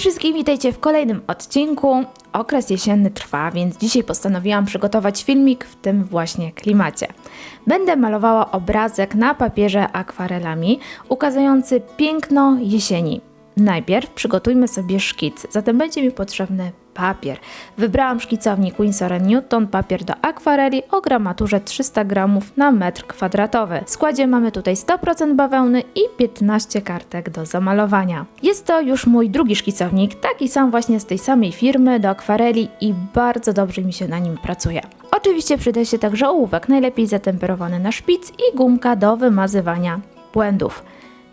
Wszystkim, witajcie w kolejnym odcinku. Okres jesienny trwa, więc dzisiaj postanowiłam przygotować filmik w tym właśnie klimacie. Będę malowała obrazek na papierze akwarelami, ukazujący piękno jesieni. Najpierw przygotujmy sobie szkic, zatem będzie mi potrzebny papier. Wybrałam szkicownik Winsor Newton, papier do akwareli o gramaturze 300 gramów na metr kwadratowy. W składzie mamy tutaj 100% bawełny i 15 kartek do zamalowania. Jest to już mój drugi szkicownik, taki sam właśnie z tej samej firmy do akwareli i bardzo dobrze mi się na nim pracuje. Oczywiście przyda się także ołówek, najlepiej zatemperowany na szpic i gumka do wymazywania błędów.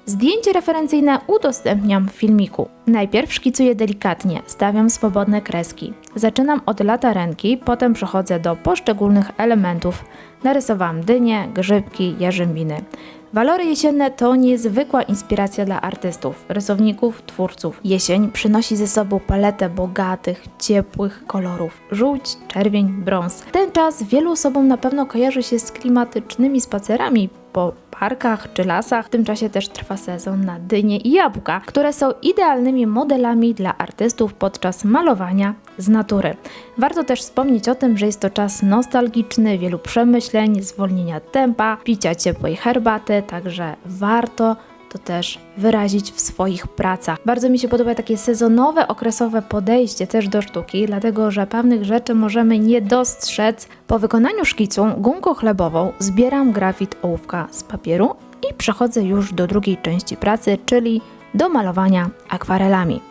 Zdjęcie referencyjne udostępniam w filmiku. Najpierw szkicuję delikatnie, stawiam swobodne kreski. Zaczynam od lata ręki, potem przechodzę do poszczególnych elementów. Narysowałam dynie, grzybki, jarzębiny. Walory jesienne to niezwykła inspiracja dla artystów, rysowników, twórców. Jesień przynosi ze sobą paletę bogatych, ciepłych kolorów: żółć, czerwień, brąz. Ten czas wielu osobom na pewno kojarzy się z klimatycznymi spacerami po parkach czy lasach. W tym czasie też trwa sezon na dynie i jabłka, które są idealnymi modelami dla artystów podczas malowania z natury. Warto też wspomnieć o tym, że jest to czas nostalgiczny, wielu przemyśleń, zwolnienia tempa, picia ciepłej herbaty, także warto to też wyrazić w swoich pracach. Bardzo mi się podoba takie sezonowe, okresowe podejście też do sztuki, dlatego że pewnych rzeczy możemy nie dostrzec. Po wykonaniu szkicu gumką chlebową zbieram grafit ołówka z papieru i przechodzę już do drugiej części pracy, czyli do malowania akwarelami.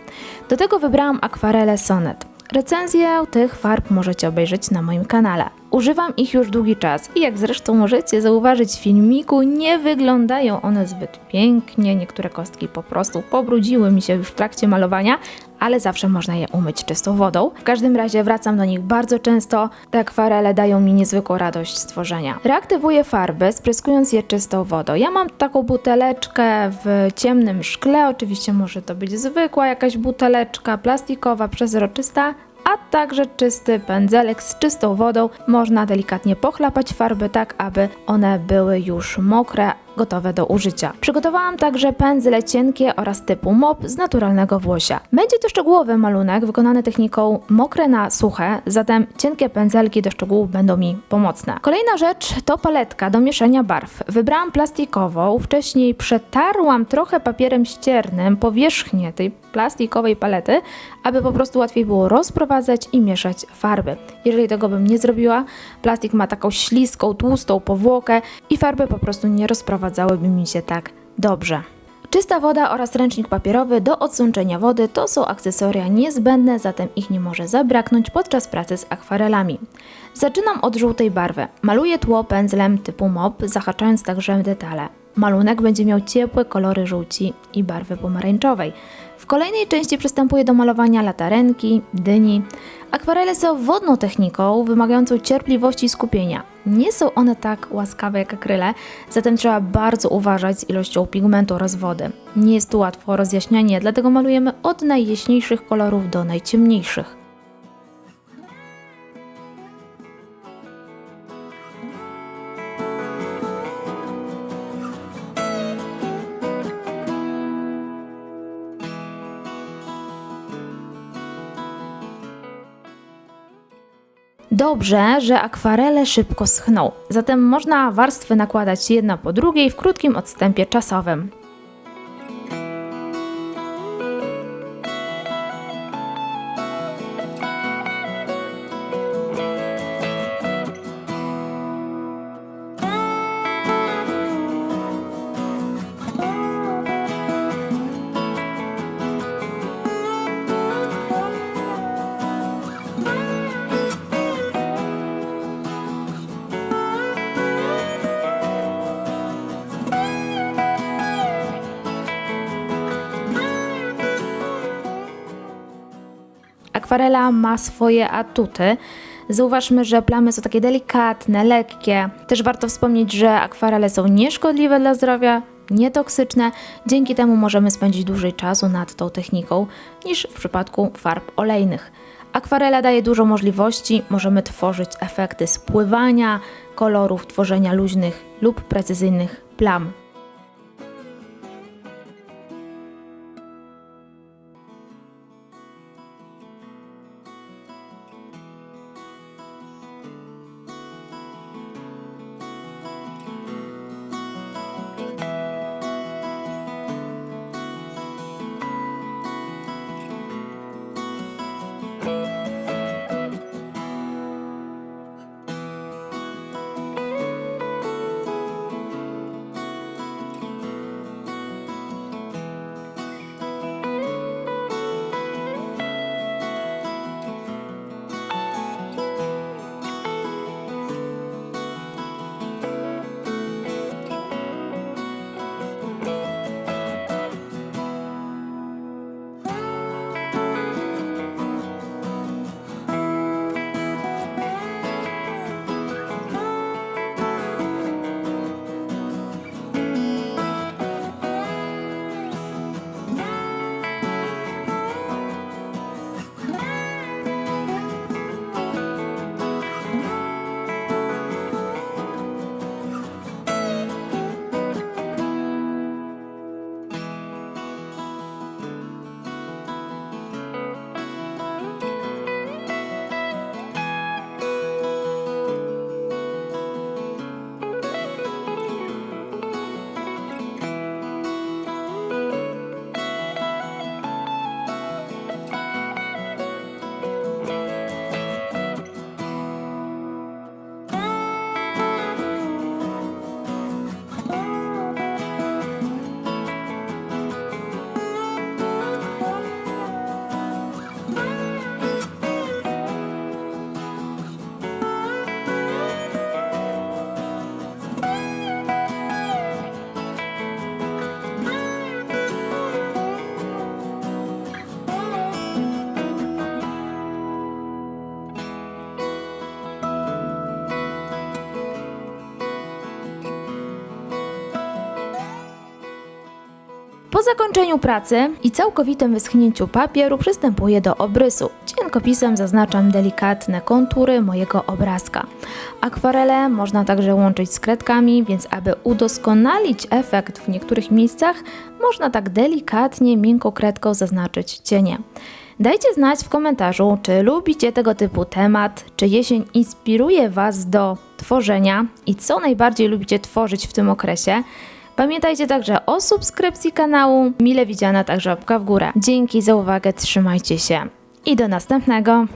Do tego wybrałam akwarele Sonet. Recenzję tych farb możecie obejrzeć na moim kanale. Używam ich już długi czas i jak zresztą możecie zauważyć w filmiku, nie wyglądają one zbyt pięknie. Niektóre kostki po prostu pobrudziły mi się już w trakcie malowania, ale zawsze można je umyć czystą wodą. W każdym razie wracam do nich bardzo często. Te akwarele dają mi niezwykłą radość stworzenia. Reaktywuję farby, spryskując je czystą wodą. Ja mam taką buteleczkę w ciemnym szkle, oczywiście może to być zwykła jakaś buteleczka plastikowa, przezroczysta, a także czysty pędzelek z czystą wodą. Można delikatnie pochlapać farby tak, aby one były już mokre, gotowe do użycia. Przygotowałam także pędzle cienkie oraz typu mop z naturalnego włosia. Będzie to szczegółowy malunek wykonany techniką mokre na suche, zatem cienkie pędzelki do szczegółów będą mi pomocne. Kolejna rzecz to paletka do mieszania barw. Wybrałam plastikową, wcześniej przetarłam trochę papierem ściernym powierzchnię tej plastikowej palety, aby po prostu łatwiej było rozprowadzać i mieszać farby. Jeżeli tego bym nie zrobiła, plastik ma taką śliską, tłustą powłokę i farby po prostu nie rozprowadzałyby mi się tak dobrze. Czysta woda oraz ręcznik papierowy do odsączenia wody to są akcesoria niezbędne, zatem ich nie może zabraknąć podczas pracy z akwarelami. Zaczynam od żółtej barwy. Maluję tło pędzlem typu mop, zahaczając także detale. Malunek będzie miał ciepłe kolory żółci i barwy pomarańczowej. W kolejnej części przystępuję do malowania latarenki, dyni. Akwarele są wodną techniką, wymagającą cierpliwości i skupienia. Nie są one tak łaskawe jak akryle, zatem trzeba bardzo uważać z ilością pigmentu oraz wody. Nie jest tu łatwo rozjaśnianie, dlatego malujemy od najjaśniejszych kolorów do najciemniejszych. Dobrze, że akwarele szybko schną, zatem można warstwy nakładać jedna po drugiej w krótkim odstępie czasowym. Akwarela ma swoje atuty. Zauważmy, że plamy są takie delikatne, lekkie. Też warto wspomnieć, że akwarele są nieszkodliwe dla zdrowia, nietoksyczne. Dzięki temu możemy spędzić dłużej czasu nad tą techniką niż w przypadku farb olejnych. Akwarela daje dużo możliwości, możemy tworzyć efekty spływania kolorów, tworzenia luźnych lub precyzyjnych plam. Po zakończeniu pracy i całkowitym wyschnięciu papieru przystępuję do obrysu. Cienkopisem zaznaczam delikatne kontury mojego obrazka. Akwarele można także łączyć z kredkami, więc aby udoskonalić efekt w niektórych miejscach, można tak delikatnie, miękką kredką zaznaczyć cienie. Dajcie znać w komentarzu, czy lubicie tego typu temat, czy jesień inspiruje Was do tworzenia i co najbardziej lubicie tworzyć w tym okresie. Pamiętajcie także o subskrypcji kanału, mile widziana także łapka w górę. Dzięki za uwagę, trzymajcie się i do następnego.